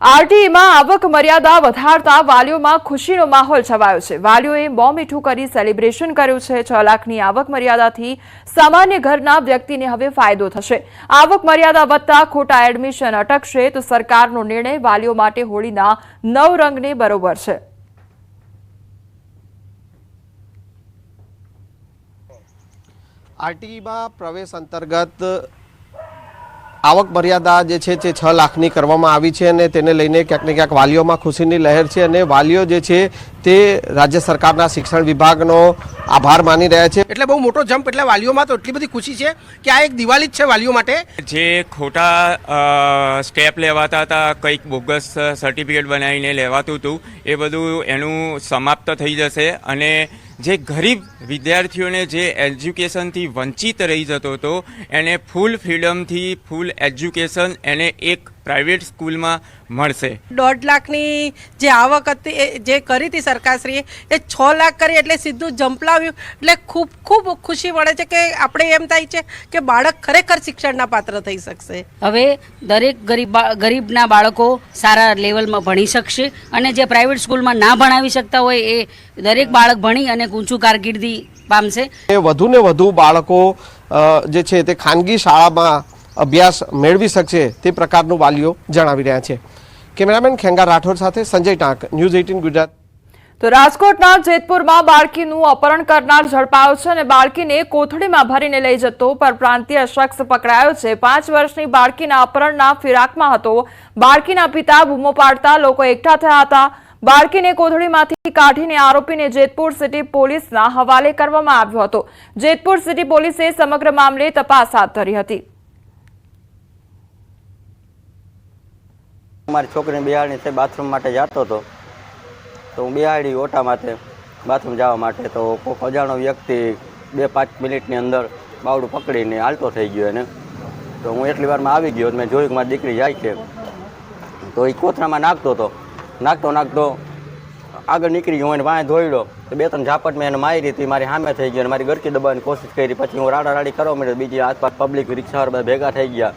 આરટીઈમાં આવક મર્યાદા વધારતા વાલીઓમાં ખુશીનો માહોલ છવાયો છે. વાલીઓએ મોં મીઠું કરી સેલિબ્રેશન કર્યું છે. છ લાખની આવક મર્યાદાથી સામાન્ય ઘરના વ્યક્તિને હવે ફાયદો થશે. આવક મર્યાદા વધતા ખોટા એડમિશન અટકશે તો સરકારનો નિર્ણય વાલીઓ માટે હોળીના નવ રંગને બરોબર છે. આરટીઈમાં પ્રવેશ અંતર્ગત આવક મર્યાદા જે છે તે છ લાખની કરવામાં આવી છે અને તેને લઈને ક્યાંક ને ક્યાંક વાલીઓમાં ખુશીની લહેર છે અને વાલીઓ જે છે તે રાજ્ય સરકારના શિક્ષણ વિભાગનો આભાર માની રહ્યા છે. એટલે બહુ મોટો જમ્પ એટલે વાલીઓમાં તો એટલી બધી ખુશી છે કે આ એક દિવાળી જ છે વાલીઓ માટે. જે ખોટા સ્ટેપ લેવાતા હતા કંઈક બોગસ સર્ટિફિકેટ બનાવીને લેવાતું હતું એ બધું એનું સમાપ્ત થઈ જશે અને જે ગરીબ વિદ્યાર્થીઓને જે એજ્યુકેશનથી વંચિત રહી જતો હતો, એને ફૂલ ફ્રીડમથી, ફૂલ એજ્યુકેશન, એને એક પ્રાઇવેટ સ્કૂલમાં મળશે. દોઢ લાખની જે આવક હતી એ જે કરી હતી સરકારશ્રીએ એ છ લાખ કરી એટલે સીધું જંપલાવ્યું. એટલે ખૂબ ખૂબ ખુશી મળે છે કે આપણે એમ થાય છે કે બાળક ખરેખર શિક્ષણના પાત્ર થઈ શકશે. હવે દરેક ગરીબ બા- ગરીબના બાળકો સારા લેવલમાં ભણી શકશે અને જે પ્રાઇવેટ સ્કૂલમાં ના ભણાવી શકતા હોય એ દરેક બાળક ભણી અને ઊંચું કારકિર્દી પામશે. એ વધુને વધુ બાળકો જે છે તે ખાનગી શાળામાં અભ્યાસ મેળવી શકશે તે પ્રકારનું વાલીઓ જણાવી રહ્યા છે. કેમેરામેન ખેંગા રાઠોડ સાથે સંજય ટાંક, ન્યૂઝ એઇટીન ગુજરાત. તો રાજકોટના જેતપુરમાં બાળકીનું અપહરણ કરનાર ઝડપાયો છે અને બાળકીને કોથળીમાં ભરીને લઈ જતો પરપ્રાંતીય શખ્સ પકડાયો છે. પાંચ વર્ષની બાળકીના અપહરણના ફિરાકમાં હતો. બાળકીના પિતા બૂમો પાડતા લોકો એકઠા થયા હતા. બાળકીને કોથળીમાંથી કાઢીને આરોપીને જેતપુર સિટી પોલીસના હવાલે કરવામાં આવ્યો હતો. જેતપુર સિટી પોલીસે સમગ્ર મામલે તપાસ હાથ ધરી હતી. મારી છોકરીને બિહારની તે બાથરૂમ માટે જતો હતો. તો હું બિહાડી ઓટા માટે બાથરૂમ જવા માટે તો કોઈક અજાણો વ્યક્તિ બે પાંચ મિનિટની અંદર બાવડું પકડીને હાલતો થઈ ગયો એને. તો હું એટલી વારમાં આવી ગયો મેં જોયું કે મારી દીકરી જાય છે. તો એ કોથરામાં નાખતો હતો. નાખતો નાખતો આગળ નીકળી ગયો એને વાંહે ધોઈડો તો બે ત્રણ ઝાપટ મેં એને મારી હતી, મારી સામે થઈ ગયો અને મારી ગરકી દબાવવાની કોશિશ કરી. પછી હું રાડા રાડી કરવા માંડ્યો. બીજી આસપાસ પબ્લિક રિક્ષા બધા ભેગા થઈ ગયા.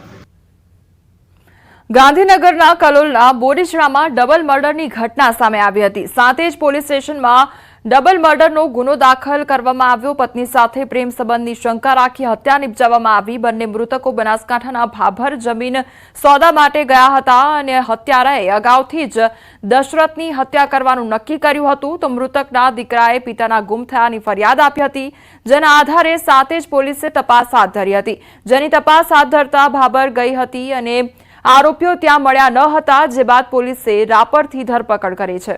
ગાંધીનગરના કલોલના બોરીચડામાં ડબલ મર્ડરની ઘટના સામે આવી હતી. સાથે જ પોલીસ સ્ટેશનમાં ડબલ મર્ડરનો ગુનો દાખલ કરવામાં આવ્યો. પત્ની સાથે પ્રેમ સંબંધની શંકા રાખી હત્યા નિપજાવવામાં આવી. બંને મૃતકો બનાસકાંઠાના ભાભર જમીન સોદા માટે ગયા હતા અને હત્યારાએ અગાઉથી જ દશરથની હત્યા કરવાનું નક્કી કર્યું હતું. તો મૃતકના દીકરાએ પિતાના ગુમ થયાની ફરિયાદ આપી હતી, જેના આધારે સાંતેજ પોલીસે તપાસ હાથ ધરી હતી. જેની તપાસ હાથ ધરતા ભાભર ગઈ હતી અને આરોપીઓ ત્યાં મળ્યા ન હતા, જે બાદ પોલીસે રાપરથી ધરપકડ કરી છે.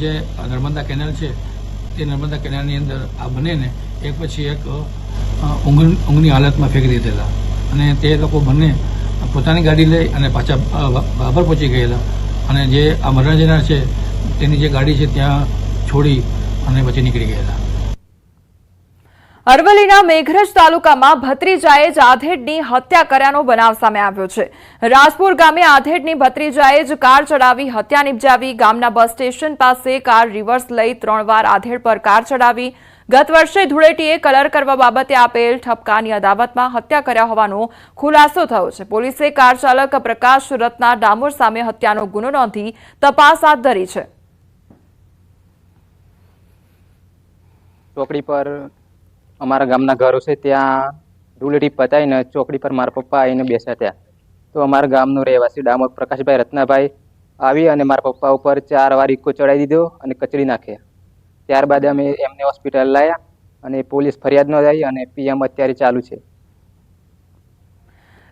જે નર્મદા કેનાલ છે, તે નર્મદા કેનાલની અંદર આ બંનેને એક પછી એક ઊંઘ, ઊંઘની હાલતમાં ફેંકી દીધેલા. અને તે લોકો બંને પોતાની ગાડી લઈ અને પાછા બાબર પહોંચી ગયેલા. અને જે આ મરણ છે, તેની જે ગાડી છે, ત્યાં છોડી અને પછી નીકળી ગયેલા. અરવલ્લીના મેઘરજ તાલુકામાં ભત્રીજાએ જ આધેડની હત્યા કર્યાનો બનાવ સામે આવ્યો છે. રાજપુર ગામે આધેડની ભત્રીજાએ જ કાર ચડાવી હત્યા નિપજાવી ગામના બસ સ્ટેશન પાસે કાર રિવર્સ લઈ ત્રણ વાર આધેડ પર કાર ચડાવી. ગત વર્ષે ધૂળેટીએ કલર કરવા બાબતે આપેલ ઠપકાની અદાવતમાં હત્યા કર્યા હોવાનો ખુલાસો થયો છે. પોલીસે કાર ચાલક પ્રકાશ રત્ના ડામોર સામે હત્યાનો ગુનો નોંધી તપાસ હાથ ધરી છે. ચોકડી પર અમારા ગામના ઘરો છે, ત્યાં ધૂળેટી પતાવીને ચોકડી પર મારા પપ્પા આવીને બેસ્યા ત્યાં. તો અમારા ગામનો રહેવાસી ડામોર પ્રકાશભાઈ રત્નાભાઈ આવી અને મારા પપ્પા ઉપર ચાર વાર ઇક્કો ચડાવી દીધો અને કચડી નાખ્યા. ત્યારબાદ અમે એમને હોસ્પિટલ લાવ્યા અને પોલીસ ફરિયાદ નોંધાવી અને પીએમ અત્યારે ચાલુ છે.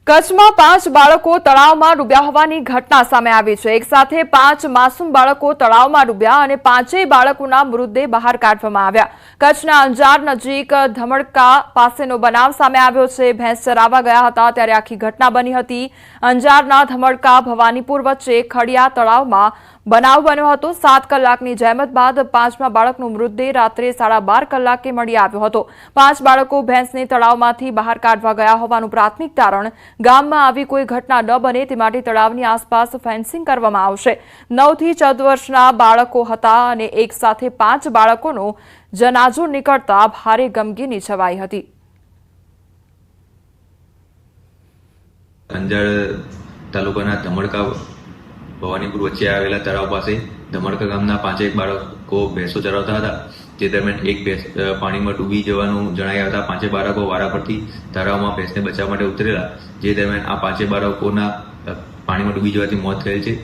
કચ્છમાં પાંચ બાળકો તળાવમાં ડૂબ્યા હોવાની ઘટના સામે આવી છે. એક સાથે પાંચ માસૂમ બાળકો તળાવમાં ડૂબ્યા અને પાંચેય બાળકોના મૃતદેહ બહાર કાઢવામાં આવ્યા. કચ્છના અંજાર નજીક ધમડકા પાસેનો બનાવ સામે આવ્યો છે. ભેંસ ચરાવવા ગયા હતા ત્યારે આખી ઘટના બની હતી. અંજારના ધમડકા ભવાનીપુર વચ્ચે ખડિયા તળાવમાં બનાવ બન્યો હતો. સાત કલાકની જહેમત બાદ પાંચમા બાળકનો મૃતદેહ રાત્રે સાડા બાર કલાકે મળી આવ્યો હતો. પાંચ બાળકો ભેંસને તળાવમાંથી બહાર કાઢવા ગયા હોવાનું પ્રાથમિક તારણ ગામમાં આવી કોઈ ઘટના ન બને તે માટે તળાવની આસપાસ ફેન્સિંગ કરવામાં આવશે. નવથી ચૌદ વર્ષના બાળકો હતા અને એક સાથે પાંચ બાળકોનો જનાજો નીકળતા ભારે ગમગીની છવાઈ હતી. અંજાર તાલુકાના ધમડકા ભવાનીપુર વચ્ચે આવેલા તળાવ પાસે ધમડકા ગામના પાંચેક બાળકો ભેંસો ચરાવતા હતા તે દરમિયાન એક ભેંસ પાણીમાં ડૂબી જવાનું જણાયા હતા. પાંચે બાળકો વારાફરતી તળાવમાં ભેંસને બચાવવા માટે ઉતરેલા, જે દરમિયાન આ પાંચે બાળકોના પાણીમાં ડૂબી જવાથી મોત થયેલ છે.